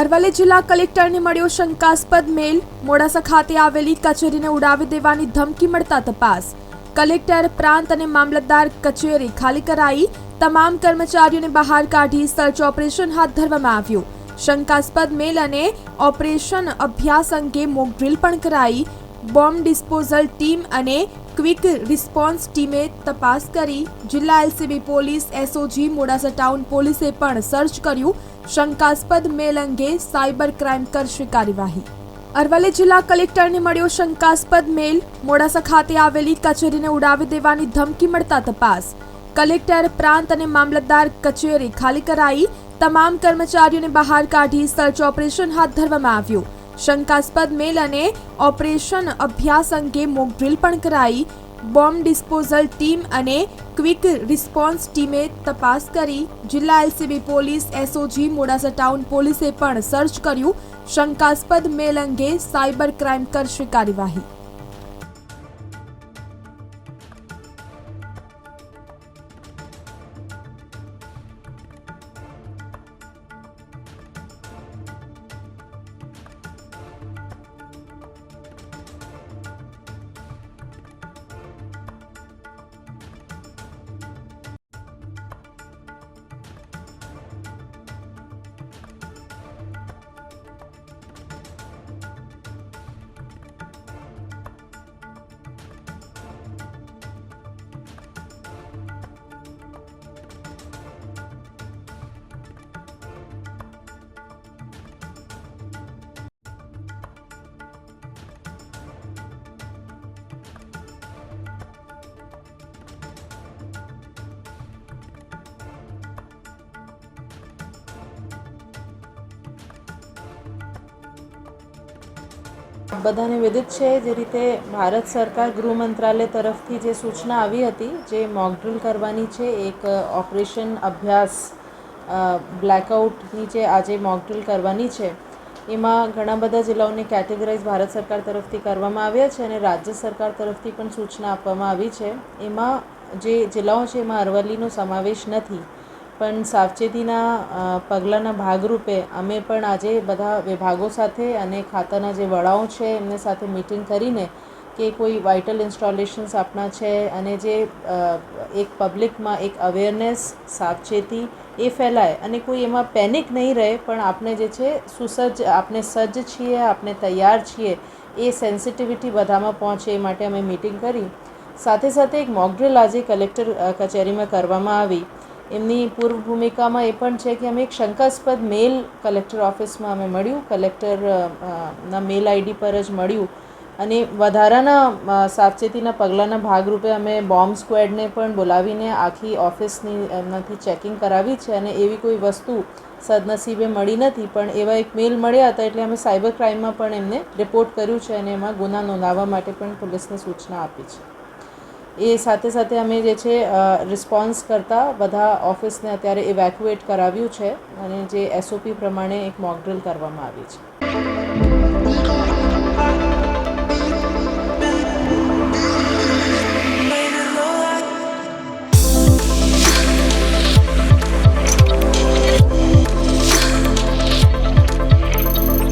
અરવલ્લી જિલ્લા કલેક્ટરને મળ્યો શંકાસ્પદ મેલ. મોડાસા ખાતે આવેલી કચેરીને ઉડાવી દેવાની ધમકી મળતા તપાસ. કલેક્ટર પ્રાંત અને મામલતદાર કચેરી ખાલી કરાઈ. તમામ કર્મચારીઓને બહાર કાઢી સર્ચ ઓપરેશન હાથ ધરવામાં આવ્યું. શંકાસ્પદ મેલ અને ઓપરેશન અભ્યાસ અંગે મોક ડ્રીલ પણ કરાઈ. બોમ્બ ડિસ્પોઝલ ટીમ અને ક્વિક રિસ્પોન્સ ટીમે તપાસ કરી. જિલ્લા LCB police SOG Modasa town પોલીસે પણ સર્ચ કર્યું. શંકાસ્પદ મેલ અંગે સાયબર ક્રાઇમ કરશે કાર્યવાહી અરવલ્લી જિલ્લા કલેક્ટરને મળ્યો શંકાસ્પદ મેલ. મોડાસા ખાતે આવેલી કચેરીને ઉડાવી દેવાની ધમકી મળતા તપાસ. કલેક્ટર પ્રાંત અને મામલતદાર કચેરી ખાલી કરાઈ. તમામ કર્મચારીઓને બહાર કાઢી સર્ચ ઓપરેશન હાથ ધરવામાં આવ્યું. શંકાસ્પદ મેલ અને ઓપરેશન અભ્યાસ અંગે મોક પણ કરાઈ. બોમ્બ ડિસ્પોઝલ ટીમ અને ક્વિક રિસ્પોન્સ ટીમે તપાસ કરી. જિલ્લા LCB police SOG Modasa town પોલીસે પણ સર્ચ કર્યું. શંકાસ્પદ મેલ અંગે સાયબર ક્રાઇમ કરશે કાર્યવાહી બધાને વિદિત છે જે રીતે ભારત સરકાર ગૃહ મંત્રાલય તરફથી જે સૂચના આવી હતી, જે મોકડ્રીલ કરવાની છે, એક ઓપરેશન અભ્યાસ બ્લેકઆઉટની જે આજે મોકડ્રીલ કરવાની છે, એમાં ઘણા બધા જિલ્લાઓને કેટેગરાઇઝ ભારત સરકાર તરફથી કરવામાં આવ્યા છે અને રાજ્ય સરકાર તરફથી પણ સૂચના આપવામાં આવી છે. એમાં જે જિલ્લાઓ છે, એમાં અરવલ્લીનો સમાવેશ નથી. પણ સાવચેતીના પગલાંના ભાગરૂપે અમે પણ આજે બધા વિભાગો સાથે અને ખાતાના જે વડાઓ છે, એમને સાથે મિટિંગ કરીને કે કોઈ વાઇટલ ઇન્સ્ટોલેશન્સ આપણા છે અને જે એક પબ્લિકમાં એક અવેરનેસ સાવચેતી એ ફેલાય અને કોઈ એમાં પેનિક નહીં રહે, પણ આપણે જે છે સુસજ્જ, આપણે સજ્જ છીએ, આપણે તૈયાર છીએ એ સેન્સિટિવિટી બધામાં પહોંચે એ માટે અમે મિટિંગ કરી. સાથે સાથે એક મોકડ્રિલ આજે કલેક્ટર કચેરીમાં કરવામાં આવી. એમની પૂર્વ ભૂમિકામાં એ પણ છે કે અમે એક શંકાસ્પદ મેલ કલેક્ટર ઓફિસમાં અમે મળ્યું. કલેક્ટર ના મેલ આઈડી પર જ મળ્યું. અને વધારાના સાવચેતીના પગલાંના ભાગરૂપે અમે બોમ્બ સ્ક્વેડને પણ બોલાવીને આખી ઓફિસની એમનાથી ચેકિંગ કરાવી છે અને એવી કોઈ વસ્તુ સદનસીબે મળી નથી. પણ એવા એક મેલ મળ્યા હતા એટલે અમે સાયબર ક્રાઇમમાં પણ એમને રિપોર્ટ કર્યું છે અને એમાં ગુના નોંધાવવા માટે પણ પોલીસને સૂચના આપી છે. એ સાથે સાથે અમે જે છે રિસ્પોન્સ કરતાં બધા ઓફિસને અત્યારે ઇવેક્યુએટ કરાવ્યું છે અને જે એસઓપી પ્રમાણે એક મોકડ્રિલ કરવામાં આવી છે.